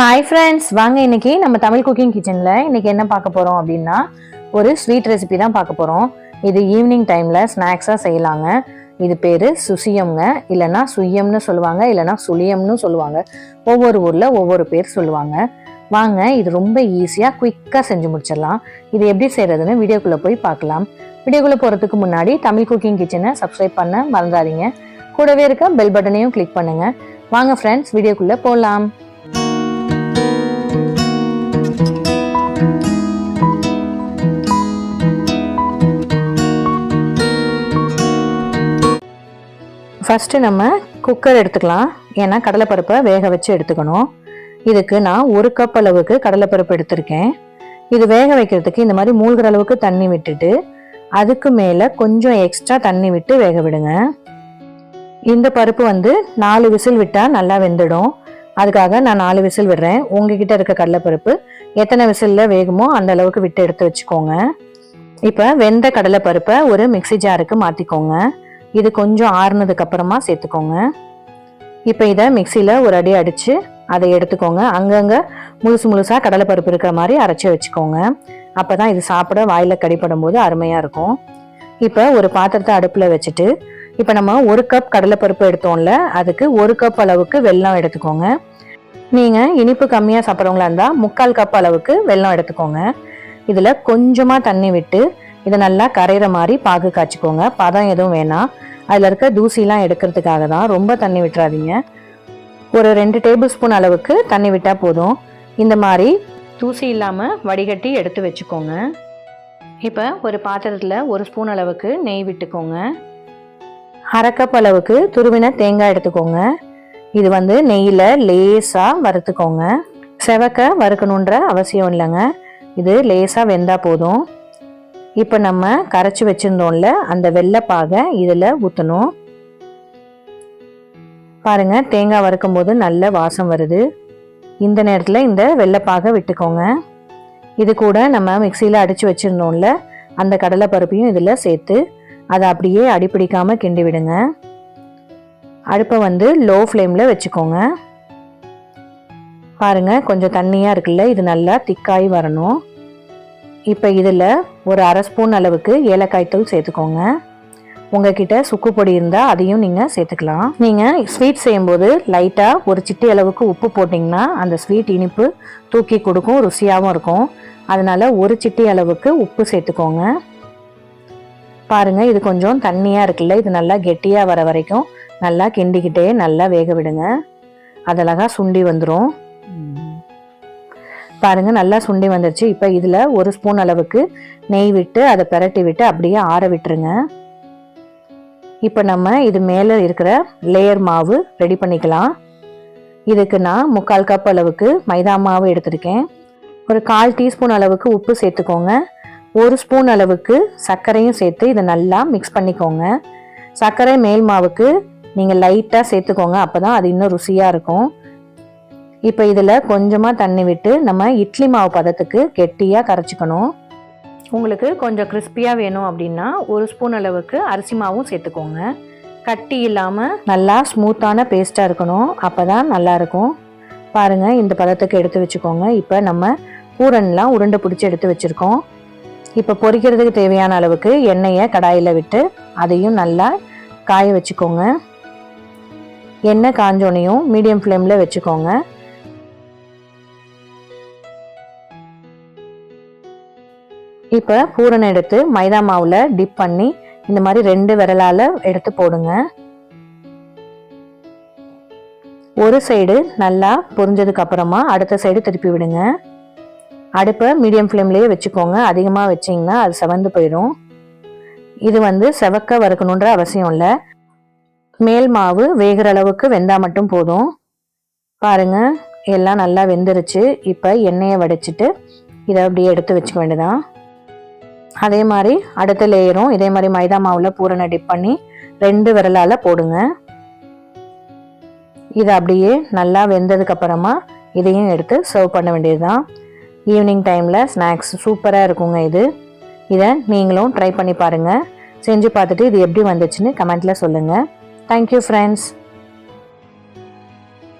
Hi friends வாங்க இன்னைக்கு நம்ம தமிழ் குக்கிங் கிச்சனில் இன்னைக்கு என்ன பார்க்க போகிறோம் அப்படின்னா ஒரு ஸ்வீட் ரெசிபி தான் பார்க்க போகிறோம் இது ஈவினிங் டைமில் ஸ்நாக்ஸாக செய்யலாங்க. இது பேர் சுசியம்ங்க. இல்லைன்னா சுயம்னு சொல்லுவாங்க இல்லைன்னா சுழியம்னு சொல்லுவாங்க. ஒவ்வொரு ஊரில் ஒவ்வொரு பேர் சொல்லுவாங்க. வாங்க இது ரொம்ப ஈஸியாக குயிக்காக செஞ்சு முடிச்சிடலாம். இது எப்படி செய்கிறதுன்னு வீடியோக்குள்ளே போய் பார்க்கலாம். வீடியோக்குள்ளே போகிறதுக்கு முன்னாடி தமிழ் குக்கிங் கிச்சனை சப்ஸ்கிரைப் பண்ண மறந்துடாதீங்க கூடவே இருக்க பெல் பட்டனையும் கிளிக் பண்ணுங்கள் வாங்க ஃப்ரெண்ட்ஸ் வீடியோக்குள்ளே போகலாம் ஃபஸ்ட்டு நம்ம குக்கர் எடுத்துக்கலாம். ஏன்னா கடலைப்பருப்பை வேக வச்சு எடுத்துக்கணும். இதுக்கு நான் ஒரு கப் அளவுக்கு கடலைப்பருப்பு எடுத்திருக்கேன். இது வேக வைக்கிறதுக்கு இந்த மாதிரி மூழ்கிற அளவுக்கு தண்ணி விட்டுட்டு அதுக்கு மேலே கொஞ்சம் எக்ஸ்ட்ரா தண்ணி விட்டு வேக விடுங்க. இந்த பருப்பு வந்து நாலு விசில் விட்டால் நல்லா வெந்துடும். அதுக்காக நான் நாலு விசில் விடுறேன். உங்ககிட்ட இருக்க கடலைப்பருப்பு எத்தனை விசிலில் வேகுமோ அந்த அளவுக்கு விட்டு எடுத்து வச்சுக்கோங்க. இப்போ வெந்த கடலைப்பருப்பை ஒரு மிக்ஸி ஜாருக்கு மாற்றிக்கோங்க இது கொஞ்சம் ஆறுனதுக்கு அப்புறமா சேர்த்துக்கோங்க. இப்போ இதை மிக்சியில் ஒரு அடி அடித்து அதை எடுத்துக்கோங்க. அங்கங்கே முழுசு முழுசாக கடலைப்பருப்பு இருக்கிற மாதிரி அரைச்சி வச்சுக்கோங்க. அப்போ தான் இது சாப்பிட வாயில் கடிப்படும் போது அருமையாக இருக்கும். இப்போ ஒரு பாத்திரத்தை அடுப்பில் வச்சுட்டு இப்போ நம்ம ஒரு கப் கடலைப்பருப்பு எடுத்தோம்ல அதுக்கு ஒரு கப் அளவுக்கு வெல்லம் எடுத்துக்கோங்க. நீங்கள் இனிப்பு கம்மியாக சாப்பிட்றவங்களா இருந்தால் முக்கால் கப் அளவுக்கு வெல்லம் எடுத்துக்கோங்க. இதில் கொஞ்சமாக தண்ணி விட்டு இதை நல்லா கரையிற மாதிரி பாகு காய்ச்சிக்கோங்க. பதம் எதுவும் வேணாம். அதில் இருக்க தூசிலாம் எடுக்கிறதுக்காக தான் ரொம்ப தண்ணி விட்டுறாதீங்க. ஒரு ரெண்டு டேபிள் ஸ்பூன் அளவுக்கு தண்ணி விட்டால் போதும். இந்த மாதிரி தூசி இல்லாமல் வடிகட்டி எடுத்து வச்சுக்கோங்க. இப்போ ஒரு பாத்திரத்தில் ஒரு ஸ்பூன் அளவுக்கு நெய் விட்டுக்கோங்க. அரை கப் அளவுக்கு துருவின தேங்காய் எடுத்துக்கோங்க. இது வந்து நெய்யில் லேசாக வறுத்துக்கோங்க. செவக்க வறுக்கணுன்ற அவசியம் இல்லைங்க. இது லேசாக வெந்தால் போதும். இப்போ நம்ம கரைச்சி வச்சுருந்தோம்ல அந்த வெள்ளைப்பாகை இதில் ஊற்றணும் பாருங்க தேங்காய் வறுக்கும் போது நல்ல வாசம் வருது. இந்த நேரத்தில் இந்த வெள்ளைப்பாகை விட்டுக்கோங்க. இது கூட நம்ம மிக்சியில் அடித்து வச்சுருந்தோம்ல அந்த கடலை பருப்பையும் இதில் சேர்த்து அதை அப்படியே அடிப்பிடிக்காமல் கிண்டி விடுங்க. அடுப்பை வந்து லோ ஃப்ளேமில் வச்சுக்கோங்க. பாருங்க கொஞ்சம் தண்ணியாக இருக்குல்ல இது நல்லா திக்காய் வரணும். இப்போ இதில் ஒரு அரை ஸ்பூன் அளவுக்கு ஏலக்காய் தூள் சேர்த்துக்கோங்க. உங்ககிட்ட சுக்கு பொடி இருந்தால் அதையும் நீங்கள் சேர்த்துக்கலாம். நீங்கள் ஸ்வீட் செய்யும்போது லைட்டாக ஒரு சிட்டி அளவுக்கு உப்பு போட்டிங்கன்னா அந்த ஸ்வீட் இனிப்பு தூக்கி கொடுக்கும் ருசியாகவும் இருக்கும். அதனால் ஒரு சிட்டி அளவுக்கு உப்பு சேர்த்துக்கோங்க. பாருங்கள் இது கொஞ்சம் தண்ணியாக இருக்குல்ல இது நல்லா கெட்டியாக வர வரைக்கும் நல்லா கிண்டிக்கிட்டே நல்லா வேக விடுங்க. அதழகா சுண்டி வந்துடும் பாருங்கள் நல்லா சுண்டி வந்துடுச்சு இப்போ இதில் ஒரு ஸ்பூன் அளவுக்கு நெய் விட்டு அதை பிரட்டி விட்டு அப்படியே ஆற விட்டுருங்க. இப்போ நம்ம இது மேலே இருக்கிற லேயர் மாவு ரெடி பண்ணிக்கலாம். இதுக்கு நான் முக்கால் கப் அளவுக்கு மைதா மாவு எடுத்திருக்கேன். ஒரு கால் டீஸ்பூன் அளவுக்கு உப்பு சேர்த்துக்கோங்க. ஒரு ஸ்பூன் அளவுக்கு சர்க்கரையும் சேர்த்து இதை நல்லா மிக்ஸ் பண்ணிக்கோங்க. சர்க்கரை மேல் மாவுக்கு நீங்கள் லைட்டாக சேர்த்துக்கோங்க அப்போ தான் அது இன்னும் ருசியாக இருக்கும். இப்போ இதில் கொஞ்சமாக தண்ணி விட்டு நம்ம இட்லி மாவு பதத்துக்கு கெட்டியாக கரைச்சிக்கணும். உங்களுக்கு கொஞ்சம் கிறிஸ்பியாக வேணும் அப்படின்னா ஒரு ஸ்பூன் அளவுக்கு அரிசி மாவும் சேர்த்துக்கோங்க. கட்டி இல்லாமல் நல்லா ஸ்மூத்தான பேஸ்ட்டாக இருக்கணும். அப்போ தான் நல்லாயிருக்கும் பாருங்கள் இந்த பதத்துக்கு எடுத்து வச்சுக்கோங்க. இப்போ நம்ம பூரன்லாம் உருண்டை பிடிச்சி எடுத்து வச்சுருக்கோம். இப்போ பொரிக்கிறதுக்கு தேவையான அளவுக்கு எண்ணெயை கடாயில் விட்டு அதையும் நல்லா காய வச்சுக்கோங்க. எண்ணெய் காஞ்சோனையும் மீடியம் ஃப்ளேமில் வச்சுக்கோங்க. இப்போ பூரணை எடுத்து மைதா மாவில் டிப் பண்ணி இந்த மாதிரி ரெண்டு விரலால் எடுத்து போடுங்க. ஒரு சைடு நல்லா பொரிஞ்சதுக்கு அப்புறமா அடுத்த சைடு திருப்பி விடுங்க. அடுப்பை மீடியம் ஃப்ளேம்லேயே வச்சுக்கோங்க. அதிகமாக வச்சிங்கன்னா அது செவந்து போயிடும். இது வந்து செவக்க வறுக்கணுன்ற அவசியம் இல்லை. மேல் மாவு வேகிற அளவுக்கு வெந்தால் மட்டும் போதும். பாருங்கள் எல்லாம் நல்லா வெந்துருச்சு. இப்போ எண்ணெயை வடிச்சிட்டு இதை அப்படியே எடுத்து வச்சுக்க வேண்டியதான் அதே மாதிரி அடுத்த லேயரும் இதே மாதிரி மைதா மாவில் பூரணை டிப் பண்ணி ரெண்டு விரலால் போடுங்க. இது அப்படியே நல்லா வெந்ததுக்கப்புறமா இதையும் எடுத்து சர்வ் பண்ண வேண்டியதுதான். ஈவினிங் டைமில் ஸ்நாக்ஸ் சூப்பராக இருக்குங்க இது. இதை நீங்களும் ட்ரை பண்ணி பாருங்கள் செஞ்சு பார்த்துட்டு இது எப்படி வந்துச்சுன்னு கமெண்ட்டில் சொல்லுங்கள் தேங்க்யூ ஃப்ரெண்ட்ஸ்